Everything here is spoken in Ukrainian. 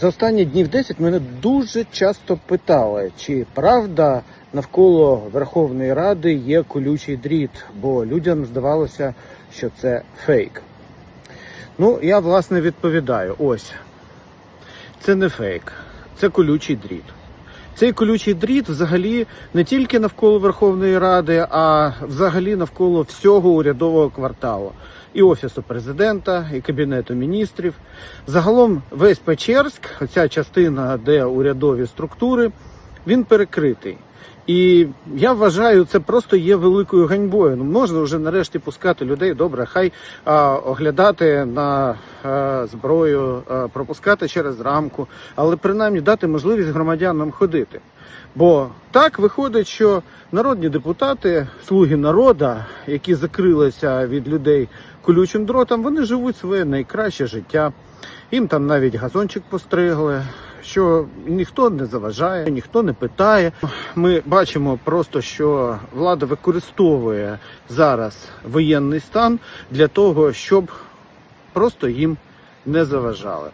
За останні днів 10 мене дуже часто питали, чи правда навколо Верховної Ради є колючий дріт, бо людям здавалося, що це фейк. Ну, я власне відповідаю: ось це не фейк, це колючий дріт. Цей колючий дріт взагалі не тільки навколо Верховної Ради, а взагалі навколо всього урядового кварталу. І офісу президента, і кабінету міністрів. Загалом весь Печерськ, ця частина, де урядові структури, він перекритий. І я вважаю, це просто є великою ганьбою. Ну можна вже нарешті пускати людей. Добре, хай а, оглядати на а, зброю, а, пропускати через рамку, але принаймні дати можливість громадянам ходити. Бо так виходить, що народні депутати, слуги народа, які закрилися від людей колючим дротом, вони живуть своє найкраще життя. Їм там навіть газончик постригли, що ніхто не заважає, ніхто не питає. Ми бачимо просто, що влада використовує зараз воєнний стан для того, щоб просто їм не заважали.